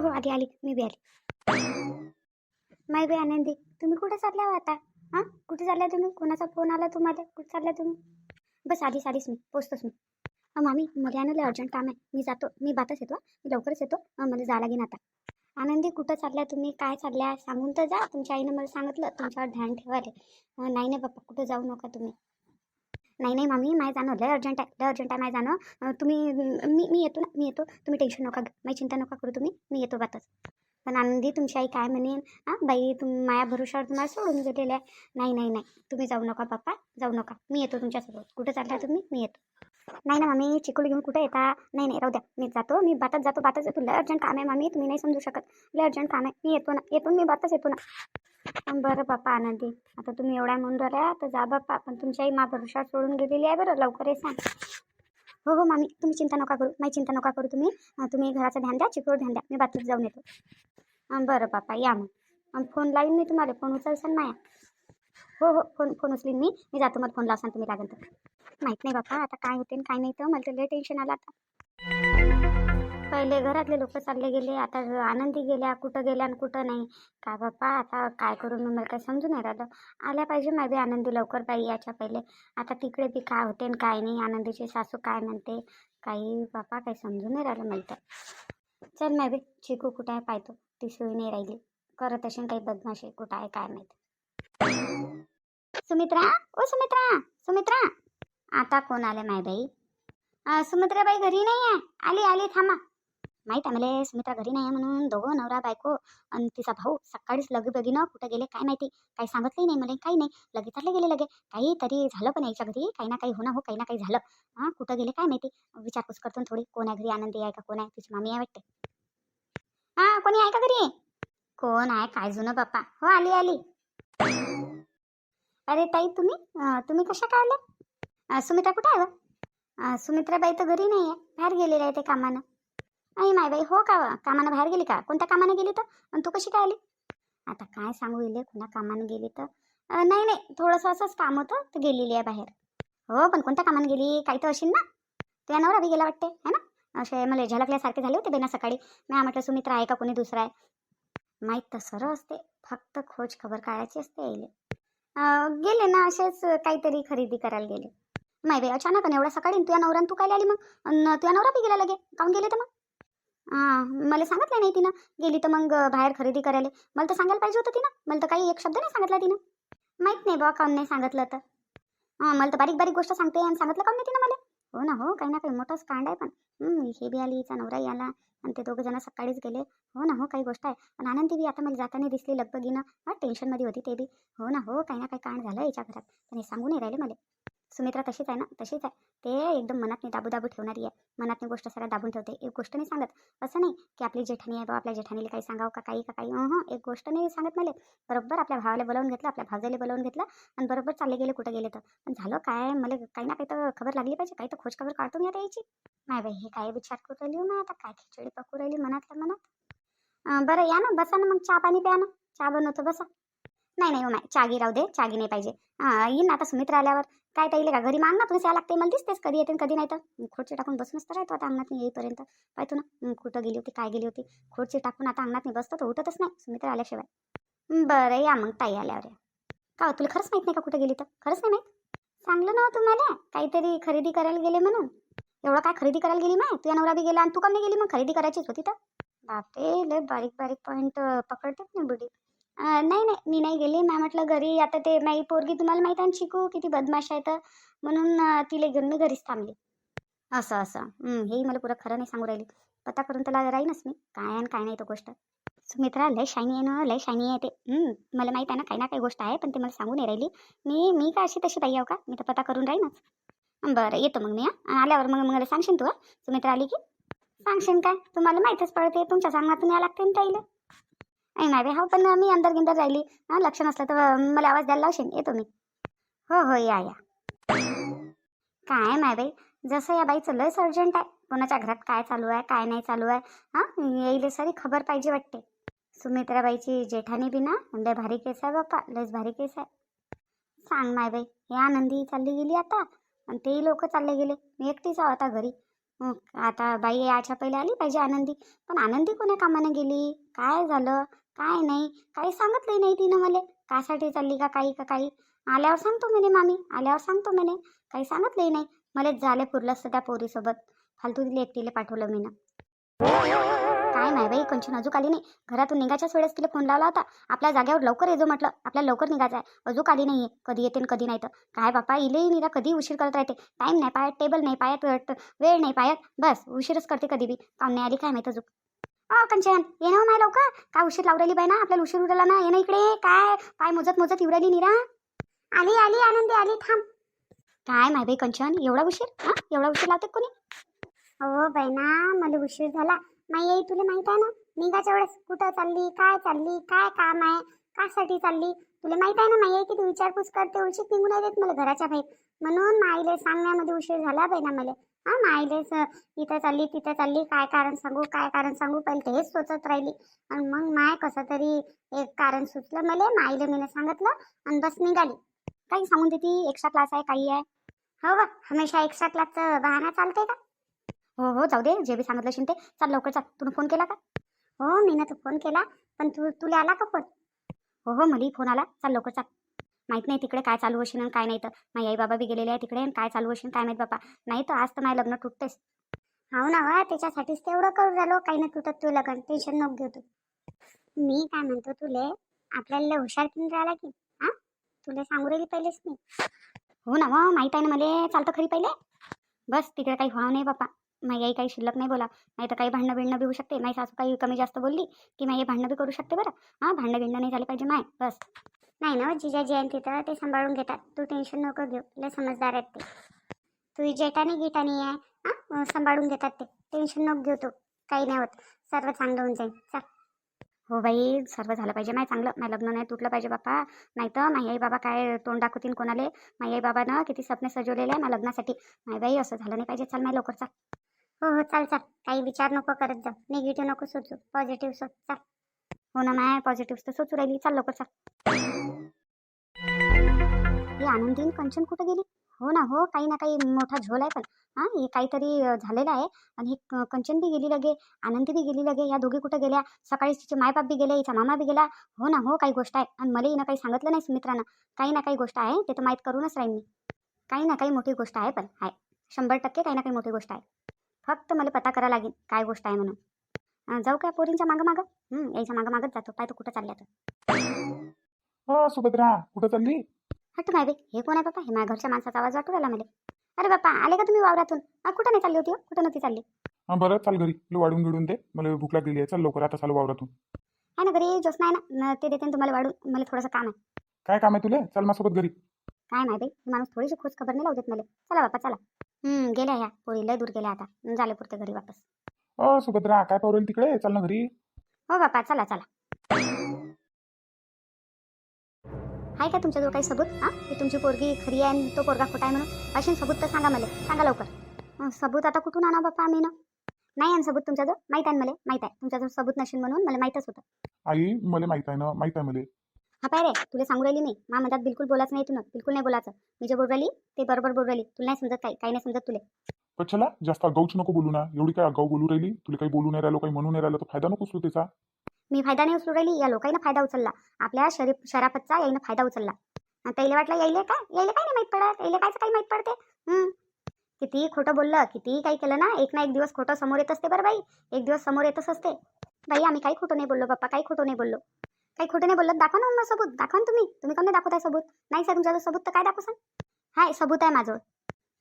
हो हो आली. आली मी बी आली. माय बी आनंदी. तुम्ही कुठे चालल्या हो आता? हां? कुठे चालल्या तुम्ही? कोणाचा फोन आला तुम्हाला? कुठे चालल्या तुम्ही? बस आधीच आलीच मी. पोचतोच मी. मामी मला आणलं अर्जंट काम आहे. मी जातो. मी बातच येतो मी लवकरच येतो. मला जावं लागेन आता. आनंदी कुठं चालल्या तुम्ही? काय चालल्या? सांगून तर जा. तुमच्या आईनं मला सांगितलं. तुमच्यावर ध्यान ठेवायला. नाही ना बाप्पा कुठं जाऊ नका तुम्ही. नाही नाही मामी माय जाणं लय अर्जंट आहे लय अर्जंट आहे माय जाणं. तुम्ही मी मी येतो ना मी येतो. तुम्ही टेन्शन नका घेऊ. माझी चिंता नका करू तुम्ही. मी येतो बातच. पण आनंदी तुमची आई काय म्हणेन? हां बाई तुम माया भरोशावर तुम्हाला सोडून गेलेल्या आहे. नाही नाही नाही. तुम्ही जाऊ नका पप्पा जाऊ नका. मी येतो तुमच्यासोबत. कुठं चालला तुम्ही? मी येतो. नाही ना मामी चिकूल घेऊन कुठे येता? नाही नाही राहू द्या. मी जातो मी बातच जातो बातच येतो लय अर्जंट काम आहे मामी तुम्ही नाही समजू शकत. लय अर्जंट काम आहे. मी येतो ना येतो मी बातच येतो ना. पण बरं बाप्पा आनंदी. आता तुम्ही एवढ्या म्हणून राहिल्या तर जा बाप्पा. पण तुमच्याही आई मा भरोशावर सोडून गेलेली आहे बरं लवकर ये सांग. हो हो मामी तुम्ही चिंता नका करू. माझी चिंता नका करू तुम्ही. तुम्ही घराचं ध्यान द्या चिकोर ध्यान द्या. मी बातच जाऊन येतो. बरं बाप्पा या मग. फोन लावीन मी तुम्हाला. फोन उचलसान माया. हो हो फोन फोन उचलीन मी. मी जातो मला फोन लावसान तुम्ही लागेल तर. माहीत नाही बाप्पा आता काय होते काय नाही तर मला तर लय टेन्शन आलं आता. पहिले घरातले लोक चालले गेले आता आनंदी गेल्या कुठं गेल्या आणि कुठं नाही. काय बाप्पा आता काय करू मला काय समजून नाही राहिलं. आल्या पाहिजे माझी आनंदी लवकर बाई याच्या पहिले. आता तिकडे बी काय होते आणि काय नाही आनंदीची सासू काय म्हणते काही बाप्पा काही समजून नाही राहिलं मला तर. चल नाही बी चिकू कुठं आहे पाहतो ती सोयी नाही राहिली. करत असेल काही बदमाशी कुठं आहे काय माहिती. सुमित्रा ओ सुमित्रा सुमित्रा. आता कोण आले माय बाई? सुमित्राबाई घरी नाही आहे आली आली थांबा. माहीत आहे मला सुमित्रा घरी नाही आहे म्हणून दोघं नवरा बायको आणि तिचा भाऊ सकाळीच लगेबगीनं कुठं गेले काय माहिती? काही सांगितलंही नाही मला काही नाही. लगेच चालले गेले लगे. काहीतरी झालं पण याच्या घरी काही ना काही होणं हो काही ना काही झालं. हां कुठं गेले काय माहिती? विचारपूस करतो थोडी कोण आहे घरी आनंदी आहे का कोण आहे? तिची मामी आहे वाटते. हां कोणी आहे का घरी? कोण आहे? काय जुनं बाप्पा? हो आली आली. अरे ताई तुम्ही? तुम्ही कशा काय आल्या? अं, सुमित्रा कुठं आहे व? अं, सुमित्राबाई तर घरी नाही आहे बाहेर गेलेले आहे ते कामानं. आई माय बाई हो का कामानं बाहेर गेली का? कोणत्या कामानं गेली तर? आणि तू कशी काय आली? आता काय सांगू इले कुणा कामानं गेली तर? अं, नाही नाही थोडंसं असंच काम होतं तर गेलेली आहे बाहेर. हो पण कोणत्या कामानं गेली? काही तर असेल ना? तुझ्या नवरा बी गेला वाटते है ना? असे मला झलकल्यासारखे झाले होते बेना सकाळी. मी म्हटलं सुमित्रा आहे का कोणी दुसरा आहे? माहीत तर सरळ असते फक्त खोज खबर काढायची असते यायले अं, गेले ना असेच काहीतरी खरेदी करायला गेले. नाही बाई अचानक आणि एवढ्या सकाळी तुझ्या नवऱ्यानं तू काय आली मग? अन् तुझ्या नवरा बी गेला लगे काऊन गेले तर मग? हां मला सांगितलं नाही तिनं. गेली तर मग बाहेर खरेदी करायला. मला तर सांगायला पाहिजे होतं तिनं. मला तर काही एक शब्द नाही सांगितला तिनं. माहीत नाही बा काऊन नाही सांगितलं तर. हां मला तर बारीक बारीक गोष्ट सांगते आणि सांगितलं काऊन नाही तिनं मला? हो ना हो काही ना काही मोठंच कांड आहे पण. हे बी आली हिचा नवराही आला आणि ते दोघं जण सकाळीच गेले. हो ना हो काही गोष्ट आहे. पण आनंदी बी आता मला जाताना दिसली लगबगीनं. हा टेन्शनमध्ये होती ते बी. हो ना हो काही ना काही कांड झालं याच्या घरात. पण हे सांगू नाही राहिले मला. सुमित्रा तशीच आहे ना? तशीच आहे. ते एकदम मनात दाबू दाबू ठेवणारी आहे. मनात गोष्ट सगळ्या दाबून ठेवते. एक गोष्ट नाही सांगत. असं नाही की आपली जेठाणी आहे बा आपल्या जेठाणीला काही सांगावं का काही का काही. हं. एक गोष्ट नाही सांगत मला. बरोबर आपल्या भावाला बोलावून घेतलं आपल्या भावजाला बोलावून घेतलं आणि बरोबर चालले गेले कुठं गेले तर. पण झालं काय? मला काही ना काही तर खबर लागली पाहिजे. काही तर खोज खबर काढतो मी आता यायची नाही बाई हे काय विचार करू राहिली हो मग आता? काय खिचडी पकू राहिली मनातल्या मनात? बरं या ना. बसा ना मग. चहा पाणी प्या ना. चहा बनवतो. बसा. नाही नाही हो माय. चागी राहू दे. चागी नाही पाहिजे. येईन ना आता सुमित्रा आल्यावर. काय ताईले का घरी माग ना तुला यायला लागते मला दिसतेच कधी येते कधी नाही तर. खोडचे टाकून बसूनच तर राहतो आता अंगणात येईपर्यंत. पाहतो ना कुठं गेली होती काय गेली होती. खोडचे टाकून आता अंगणात नाही बसतो तर उठतच नाही सुमित्र आल्याशिवाय. बरं या मग ताई आल्यावर का हो, तुला खरंच माहीत नाही का कुठं गेली तर? खरंच नाही माहीत? सांगलं ना हो तुम्हाला काहीतरी खरेदी करायला गेले म्हणून. एवढं काय खरेदी करायला गेली माय? तुझ्या नवरा बी गेला आणि तू का नाही गेली मग? खरेदी करायचीच होती तर. बापरे लय बारीक बारीक पॉईंट पकडते ना बुडी. नाही नाही मी नाही गेली. मॅम म्हटलं घरी आता ते नाही पोरगी तुम्हाला माहीत आहे शिकू किती बदमाश आहे तर? म्हणून तिला घेऊन मी घरीच थांबली. असं असं. हेही मला पुरं खरं नाही सांगू राहिली. पत्ता करून त्याला राहीनच मी. काय आणि काय नाही तो गोष्ट. सुमित्रा लय शायनी आहे ना लय शायनी आहे ते. मला माहीत आहे ना काही ना काही गोष्ट आहे पण ते मला सांगू नाही राहिली. मी मी का अशी तशी पाहिजे आहो का? मी तर पत्ता करून राहीनच बरं येतो मग मी हां. आल्यावर मग मला सांगशील तू सुमित्रा आली की? सांगशील काय? तुम्हाला माहीतच पडते तुमच्या सांगण्यातून या लागते ना ताईला. नाही नाही हो पण मी अंदर गिंदर राहिली. हां लक्ष नसलं तर मला आवाज द्यायला लावशील? येतो मी. हो हो या या. काय माय बाई जसं या बाईचं लयच अर्जंट आहे. कोणाच्या घरात काय चालू आहे काय नाही चालू आहे हां? येईल सारी खबर पाहिजे वाटते. सुमित्राबाईची जेठानी बी ना लय भारी केस आहे बाप्पा लयच भारी केस आहे. सांग माय बाई हे आनंदी चालली गेली आता आणि तेही लोक चालले गेले. मी एकटीच आहो आता घरी. आता बाई याच्या पहिले आली पाहिजे आनंदी. पण आनंदी कोण्या कामाने गेली? काय झालं? काय नाही काही सांगितलंही नाही तिनं मला. कासाठी चालली का काही का काही? आल्यावर सांगतो म्हणे मामी आल्यावर सांगतो म्हणे. काही सांगितलंही नाही. मलाच झाले पुरलं असतं त्या पोरीसोबत. फालतू तिला एकटीला पाठवलं मी काय नाही बाई कंचन अजून आली नाही. घरातून निघायच्याच वेळेस तिला फोन लावला होता. आपल्या जाग्यावर लवकर येजो म्हटलं. आपल्याला लवकर निघायचं आहे. अजून आली नाही कधी येते कधी नाही तर. काय बापा इलेही निरा कधी उशीर करत राहते. टाईम नाही पायात टेबल नाही पायात वेळ नाही पायात बस उशीरच करते कधी बी. काम नाही आली काय माहिती अजून. अ कंचन ये ना हो नाही लवकर. काय उशीर लावलेली राहिली बाई ना आपल्याला उशीर उरला ना. ये ना इकडे. काय? पाय मोजत मोजत येऊ निरा. आली आली आनंदी आली. थांब. काय माय बाई कंचन? एवढा उशीर? हा? एवढा उशीर लावते कोणी? हो बाई ना मला उशीर झाला. माई आई तुला माहीत आहे ना? निघाच्या वेळेस कुठं चालली? काय चालली? काय काम आहे? कासाठी चालली? तुला माहीत आहे ना माई आई किती विचारपूस करते उशीर निघून येत देत मला घराच्या बाहेर. म्हणून माईले सांगण्यामध्ये उशीर झाला बाई ना मला. हा माईले इथं चालली तिथं चालली. काय कारण सांगू काय कारण सांगू? पहिले तेच सोचत राहिली. आणि मग माय कसं तरी एक कारण सुचलं मला. माईले मी सांगितलं आणि बस निघाली. काही सांगून देते? एक्स्ट्रा क्लास आहे काही आहे. हो बा हमेशा एक्स्ट्रा क्लासचं बहाना चालते का? हो हो जाऊ दे. जे बी सांगितलं असेल ते चाल लवकर चाल तुला फोन केला का? हो मी ना तू फोन केला. पण तू तुला आला का फोन हो हो मलाही फोन आला. चाल लवकर चाल माहीत नाही तिकडे काय चालू असेल आणि काय नाही तर. माझी आई बाबा बी गेलेले आहे तिकडे आणि काय चालू असेल काय माहीत बापा नाही तर आज तर माझं लग्न तुटतेस हो ना वा त्याच्यासाठीच तेवढं करू झालो काही नाही तुटत तू लग्न. टेन्शन नको घेऊ तू. मी काय म्हणतो तुले आपल्याला हुशार किन राहिला की. हा? तुला सांगू राहिली पहिलेच मी. हो ना मग माहीत आहे ना मला. चालतं खरी पहिले. बस तिकडे काही व्हाव नाही बापा. माझी आई काही शिल्लक नाही बोला. नाही तर काही भांडणं बिणणं बी होऊ शकते. माझी सासू काही कमी जास्त बोलली की माझी भांडणं बी करू शकते बरं. हां भांडणं बिंडणं नाही झाले पाहिजे माय. बस. नाही ना जिजा जी आहे तिथं ते सांभाळून घेतात. तू टेन्शन नको घेऊ लय समजदार आहेत ते. तुझी जेठानी गिटानी आहे हां? सांभाळून घेतात ते. टेन्शन नको घेऊ तू. काही नाही होत. सर्व चांगलं होऊन जाईल. चल. हो बाई सर्व झालं पाहिजे. माय चांगलं माय लग्न नाही तुटलं पाहिजे बापा नाही तर माई आई बाबा काय तोंड दाखवतील कोणाले? माई आई बाबानं किती स्वप्न सजवलेले आहे माझ्या लग्नासाठी. माय बाई असं झालं नाही पाहिजे. चल माय लवकर चाल. हो हो चाल चाल. काही विचार नको करत जा निगेटिव्ह नको सोचू. पॉझिटिव्ह सोच. चाल. हो ना माय पॉझिटिव्ह तर सोचू राहिली. चाल लवकर चाल. ही आनंदी कंचन कुठं गेली? हो ना हो काही ना काही मोठा झोल आहे पण. हां हे काहीतरी झालेलं आहे. आणि हे कंचन बी गेली लगे आनंदी बी गेली लगे. या दोघी कुठं गेल्या? सकाळी तिचे मायबाप बी गेले हिचा मामा बी गेला. हो ना हो काही गोष्ट आहे. आणि मला हिनं काही सांगितलं नाही सुमित्रानं. काही ना काही गोष्ट आहे ते तर माहीत करूनच राहीन मी. काही ना काही मोठी गोष्ट आहे पण आहे. शंभर टक्के काही ना काही मोठी गोष्ट आहे. फक्त मला पता करा लागेल काय गोष्ट आहे म्हणून. जाऊ काय पोरींच्या मागं मागं? हं, यायच्या मागं मागत जातो. पाय तू कुठं चालल्या तर हो सुभद्रा कुठं चालली? हट माय बे हे कोण आहे बापा हे माझ्या घरच्या माणसाचा आवाज वाटू राहिला मला. अरे बापा आले का तुम्ही वावरातून? कुठं नाही चालली होती हो? कुठं नव्हती चालली? हा बरं चाल घरी. लो वाढून गिडून दे. मला भूक लागलेली आहे. चल लवकर आता चालू वावरातून. आहे ना घरी? जोस नाही ना? न ते देते ना तुम्हाला वाढून. मला थोडंसं काम आहे. काय काम आहे तुला? चल माझ्यासोबत घरी. काय माहिती? हे माणूस थोडीशी खोज खबर नाही लावू देत मला. चला बापा चला. हं, गेल्या ह्या पोरी. लय दूर गेल्या आता. झाले पुरते घरी वापस. हो सुभद्रा काय पावरेल तिकडे? चल ना घरी. हो बापा चला चला. आहे का तुमच्याजवळ काही सबूत? हां? की तुमची पोरगी खरी आहे आणि तो पोरगा खोटा आहे म्हणून? अशी सबूत तर सांगा मला. सांगा लवकर. सबूत आता कुठून आणा बापा आम्ही ना? नाही आहे सबूत तुमच्याजवळ? माहीत आहे मला? माहीत आहे. तुमच्याजवळ सबूत नसेल म्हणून मला माहीतच होतं. आई मला माहीत आहे ना? माहीत आहे मला. हा पाय रे तुला सांगू राहिली मी. मा मधात बिलकुल बोलायचं नाही तुला. बिलकुल नाही बोलायचं. मी जे बोल राहिली ते बरोबर बोल राहिली. तुला नाही समजत काही काही नाही समजत तुला. कशाला जास्त अगाऊच नको बोलू ना. एवढी काय अगाऊ बोलू राहिली? तुला काही बोलू नाही राहिलो काही म्हणू नाही राहिलं तर फायदा नको उचलू त्याचा मी फायदा नाही उचलू राहिली या लोकांना फायदा उचलला. आपल्या शरी शराफतचा यायनं फायदा उचलला. त्याला वाटलं यायले काय यायले काय नाही माहीत पडत यायले कायचं काही माहीत पडते? हम्म. कितीही खोटं बोललं कितीही काही केलं ना एक ना एक दिवस खोटं समोर येत असते बरं बाई. एक दिवस समोर येतच असते. बाई आम्ही काही खोटं नाही बोललो बाप्पा काही खोटं नाही बोललो. काही खोटं नाही बोललं दाखवा ना मग सबूत दाखवा ना तुम्ही. तुम्ही कोण दाखवताय सबूत? नाही सर तुमच्या सबूत तर काय दाखवू सांग हाय सबूत आहे माझं.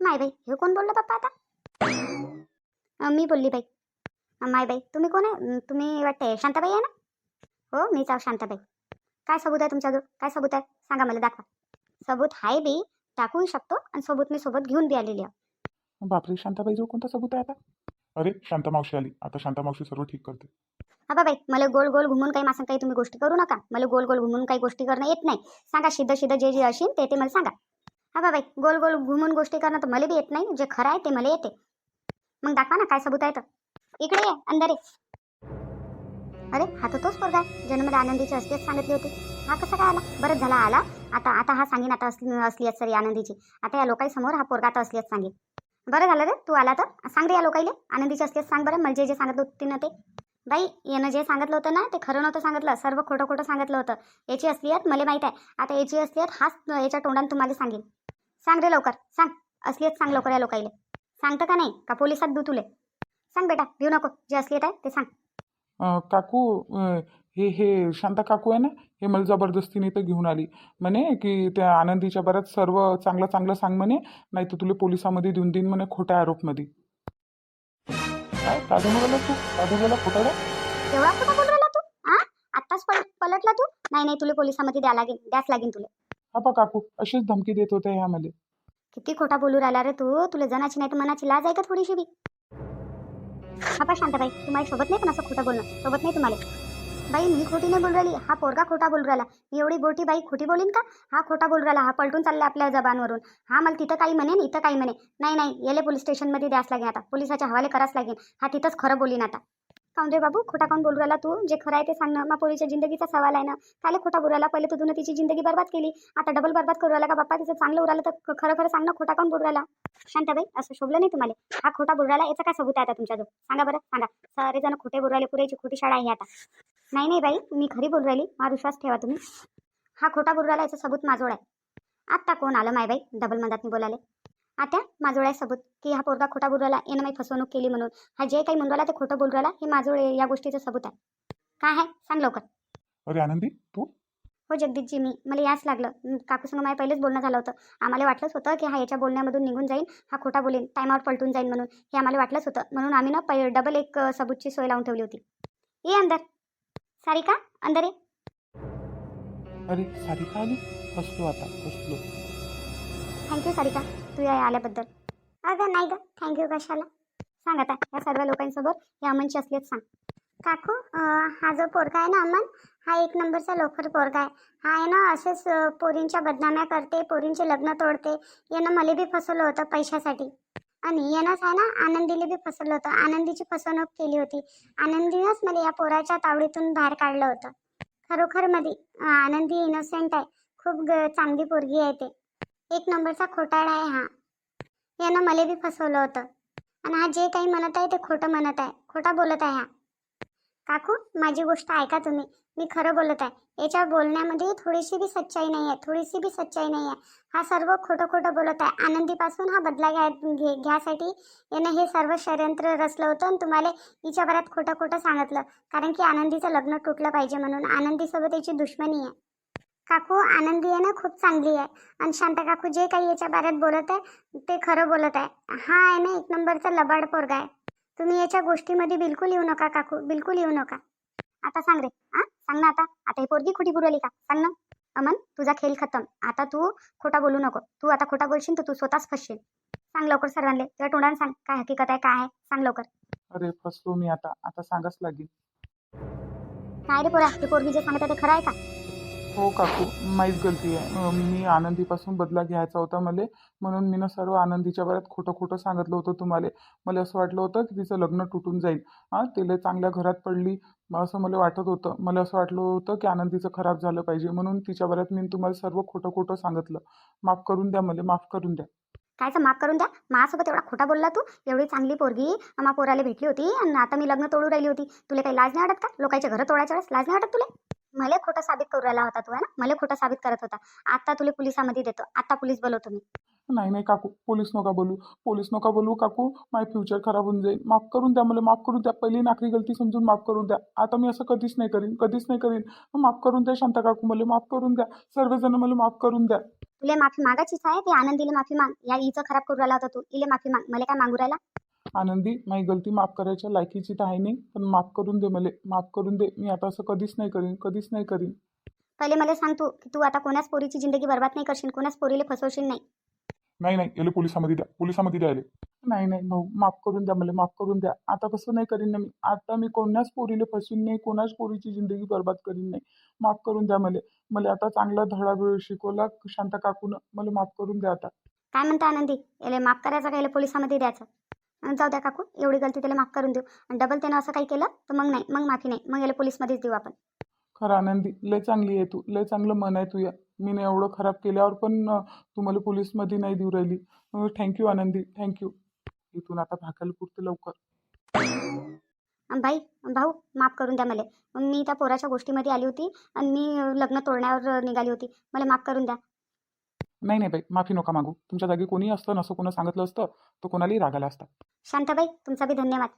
माय बाई हे कोण बोललं पप्पा आता? मी बोलली बाई. माय बाई तुम्ही कोण आहे? तुम्ही वाटते शांताबाई आहे ना? हो मीच आहो शांताबाई. काय सबूत आहे तुमच्याजवळ? काय सबूत आहे? सांगा मला दाखवा. सबूत आहे बी टाकूही शकतो आणि सबूत मी सोबत घेऊन बी आलेली आहे. बापरे शांताबाई जो कोणता सबूत आहे आता? अरे शांता मावशी आली. आता शांता मावशी सर्व ठीक करते. हा बाई मला गोल गोल घुमून काही मासं काही तुम्ही गोष्टी करू नका. मला गोल गोल घुमून काही गोष्टी करणं येत नाही. सांगा सिद्ध सिद्ध जे जे असेल ते ते मला सांगा. हा बाई गोल गोल घुमून गोष्टी करणं तर मला बी येत नाही. जे खरं आहे ते मला येते. मग दाखवा ना काय सबूत आहे तर. इकडे ये अंदर ये. अरे हा तर तोच पोरगा आहे आनंदीची असलीच सांगितली होती. हा कसा काय आला? बरंच झाला आला. आता आता हा सांगेन आता असली असली सरी आनंदीची. आता या लोकांसमोर हा पोरगा आता असलीच सांगेन. बरं झालं रे तू आला तर? सांग रे या लोकाईले. आनंदीची असलीच सांग बरं. मला जे जे सांगत होती ना ते. बाई यानं जे सांगितलं होतं ना ते खरं नव्हतं सांगितलं. सर्व खोटं खोटं सांगितलं होतं. याची असलियत मला माहीत आहे. आता याची असलियत हाच याच्या तोंडाने तुम्हाला सांगेल सांग रे लवकर. सांग. असलियत सांग लवकर या लोकाईले. सांगतं का नाही? का पोलिसात दू तुले सांग बेटा घेऊ नको. जे असलियत आहे ते सांग. काकू हे हे शांता काकू आहे ना हे मला जबरदस्तीने इथं घेऊन आली. म्हणे की त्या आनंदीच्या बऱ्याच सर्व चांगलं चांगलं सांग म्हणे नाही तर तुला पोलिसामध्ये देऊन देईन म्हणे खोट्या आरोपमध्ये. काय? तू? एवढा खोटा बोल राहिला तू? हा आत्ताच पल पलटला तू? नाही नाही तुला पोलिसामध्ये द्या लागेल द्याच लागेल तुला. हा पा काकू अशीच धमकी देत होते ह्या मला. किती खोटा बोलू राहिला रे तू? तुला जनाची नाही तर मनाची लाज आहे का थोडीशी बी? हा पा शांताबाई तुम्हाला सोबत नाही पण असं खोटं बोलणं सोबत नाही तुम्हाला. बाई मी खोटी नाही बोल राहिली हा पोरगा खोटा बोल राहिला. मी एवढी बोटी बाई खोटी बोलीन का? हा खोटा बोल राहिला हा पलटून चालला आपल्या जबानवरून. हा मला तिथं काही म्हणेन इथं काही म्हणे. नाही नाही येले पोलीस स्टेशनमध्ये द्यास लागेल आता. पोलिसाच्या हवाले करावंच लागेन हा तिथंच खरं बोलीन आता. काऊन रे बाबू खोटा काऊन बोलू राहिला तू? जे खरं आहे ते सांग ना. मा पोरीच्या जिंदगीचा सवाल आहे ना. काले खोटा बुराला पहिले तर तुझं तिची जिंदगी बरबाद केली. आता डबल बरबाद करू राहिला का बाप्पा? तिचं चांगलं उरालं तर खरं खरं सांग ना खोटा काऊन बोलू राहिला? शांताबाई असं शोभलं नाही तुम्हाला? हा खोटा बोलू राहिला याचा काय सबूत आहे आता तुमच्याजवळ? सांगा बरं सांगा. सारे जण खोटे बोलू राहिले पुरेची खोटी शाळा आहे आता. नाही नाही बाई मी खरी बोलू राहिली. मला विश्वास ठेवा तुम्ही. हा खोटा बोलू राहिला याचा सबूत माझोळ आहे. आत्ता कोण आलं माय बाई डबल मधात मी बोलाले आता माझोळ आहे सबूत की हा पोरगा खोटा बोलू राहिला यानं माझी फसवणूक केली म्हणून. हा जे काही म्हणू राहिला ते खोटं बोलू राहिला हे माझोळ या गोष्टीचं सबूत आहे. काय आहे? सांग लवकर. अरे आनंदी तू? हो जगदीशजी मी मला याच लागलं. म, काकूसंग माझ्या पहिलेच बोलणं झालं होतं. आम्हाला वाटलंच होतं की हा याच्या बोलण्यामधून निघून जाईल हा खोटा बोलेन टायमावर पलटून जाईल म्हणून. हे आम्हाला वाटलंच होतं. म्हणून आम्ही ना पै डबल एक सबूतची सोय लावून ठेवली होती. ये अंदर. सारिका अंदर ये. अरे सारिका आली? फसलो आता फसलो थँक्यू सारिका. तुझ्या आल्याबद्दल. अगं नाही गं. थँक्यू कशाला? सांग आता या सर्व लोकांसोबत या अमनची असलीच सांग. काकू हा जो पोरगा आहे ना अमन हा एक नंबरचा लोकर पोरगा आहे. हा आहे ना असेच पोरींच्या बदनाम्या करते पोरींचे लग्न तोडते. यानं मला बी फसवलं होतं पैशासाठी. आणि यानंच आहे ना आनंदीला बी फसवलं होतं. आनंदीची फसवणूक केली होती. आनंदीनंच मला या पोराच्या तावडीतून बाहेर काढलं होतं. खरोखरमध्ये आनंदी इनोसेंट आहे. खूप ग चांगली पोरगी आहे ते. एक नंबरचा खोटाळा आहे हा. यानं मला बी फसवलं होतं. आणि हा जे काही म्हणत आहे ते खोटं म्हणत आहे. खोटा बोलत आहे हा. काकू माझी गोष्ट ऐका तुम्ही. मी खरं बोलत आहे. याच्या बोलण्यामध्ये थोडीशी बी सच्चाई नाही आहे थोडीशी बी सच्चाई नाही आहे हा सर्व खोटं खोटं बोलत आहे. आनंदीपासून हा बदला घ्या घे घ्यासाठी यानं हे सर्व षडयंत्र रचलं होतं आणि तुम्हाला हिच्या बऱ्यात खोटं खोटं सांगितलं. कारण की आनंदीचं लग्न तुटलं पाहिजे म्हणून. आनंदीसोबत याची दुश्मनी आहे. काकू आनंदी आहे ना? खूप चांगली आहे. आणि शांता काकू जे काही याच्या बाऱ्यात बोलत आहे ते खरं बोलत आहे. हा आहे ना एक नंबरचा लबाड पोरगा आहे. तुम्ही याच्या गोष्टीमध्ये बिलकुल येऊ नका काकू बिलकुल येऊ नका. आता सांग रे हा? सांग ना आता. आता ही पोरगी खोटी बोलवली का? सांग ना. अमन तुझा खेळ खतम. आता तू खोटा बोलू नको. तू आता खोटा बोलशील तर तू स्वतःच फसशील. सांग लवकर सर्वांले. तुझ्या तोंडाने सांग काय हकीकत आहे काय आहे. सांग लवकर. अरे फसलो मी आता. आता सांगाच लागेल. काय रे पोरा ही पोरगी जे सांगत आहे ते खरं आहे का? हो काकू माहीच गलती आहे. मी आनंदीपासून बदला घ्यायचा होता मला. म्हणून मी ना सर्व आनंदीच्या बऱ्यात खोटं खोटं सांगितलं होतं तुम्हाला. मला असं वाटलं होतं की तिचं लग्न तुटून जाईल. हां तिला चांगल्या घरात पडली. असं मला वाटत होतं. मला असं वाटलं होतं की आनंदीचं खराब झालं पाहिजे. म्हणून तिच्या बऱ्यात मी तुम्हाला सर्व खोटं खोटं सांगितलं. माफ करून द्या मला माफ करून द्या. कायचं माफ करून द्या? माझ्यासोबत एवढा खोटा बोलला तू? एवढी चांगली पोरगी मा पोराला भेटली होती आणि आता मी लग्न तोडू राहिली होती. तुला काही लाज नाही वाटत का? लोकांच्या घरं तोडायच्या वेळेस लाज नाही वाटत तुला? मला खोटं साबित करू राहिला होता तू आहे ना? मला खोटं साबित करत होता. आता तुला पोलिसामध्ये देतो. आता पोलीस बोलवतो मी नाही नाही काकू. पोलीस नका बोलू. पोलीस नका बोलू काकू. माय फ्युचर खराब होऊन जाईल. माफ करून द्या मला माफ करून द्या. पहिली नाकरी गलती समजून माफ करून द्या. आता मी असं कधीच नाही करीन कधीच नाही करीन. माफ करून द्या शांता काकू मला. माफ करून द्या. सर्वजण मला माफ करून द्या. तुला माफी मागायचीच आहे ते आनंदीला माफी माग. या हिचं खराब करू राहिला होता तू. इले माफी माग. मला काय मागू राहिला? आनंदी माझी गलती माफ करायच्या लायकीची तर आहे नाही पण माफ करून दे मला माफ करून दे मी आता असं कधीच नाही करीन कधीच नाही करीन. पहिले मला सांग तू की तू आता कोणाच पोरीची जिंदगी बर्बाद नाही करशील कोणाच पोरीला फसवशील नाही? नाही नाही याला पोलिसामध्ये द्या पोलिसामध्ये द्यायला नाही नाही भाऊ माफ करून द्या मला माफ करून द्या. आता कसं नाही करीन ना मी. आता मी कोणाच पोरीला फसून नाही कोणाच पोरीची जिंदगी बर्बाद करीन नाही. माफ करून द्या मला. मला आता चांगला धडा वेळ शिकवला शांता काकून. मला माफ करून द्या आता. काय म्हणता आनंदी? याला माफ करायचं का याला पोलिसामध्ये द्यायचं? जाऊ द्या काकू एवढी गलती त्याला माफ करून देऊ. आणि डबल त्यानं असं काही केलं तर मग नाही मग माफी नाही. मग याला पोलीसमध्येच देऊ आपण. खरं आनंदी लय चांगली आहे तू. लय चांगलं मन आहे तुया मी एवढं खराब केल्यावर पण तू मला पोलीसमध्ये नाही देऊ राहिली. थँक्यू आनंदी थँक्यू इथून आता भागायला पुरते लवकर. बाई भाऊ माफ करून द्या मला. मी त्या पोराच्या गोष्टीमध्ये आली होती आणि मी लग्न तोडण्यावर निघाली होती. मला माफ करून द्या. नाही नाही बाई माफी नका मागू. तुमच्या जागी कोणी असतं नसं कोणी सांगितलं असतं तर कोणालाही रागाला असता शांताबाई तुमचा बी धन्यवाद.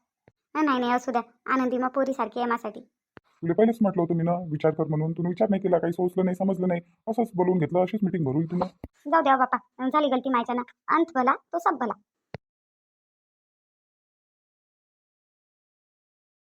अं, नाही नाही असू द्या. आनंदी मग पोरीसारखी आहे माझ्यासाठी. तुला पहिलेच म्हटलं होतं मी ना विचार कर म्हणून. तुम्ही विचार नाही केला काही सोचलं नाही समजलं नाही. असंच बोलवून घेतलं अशीच मिटिंग भरू इथून जाऊ द्या बापा. झाली गलती माझ्यानं. अंत भला तो सब भला.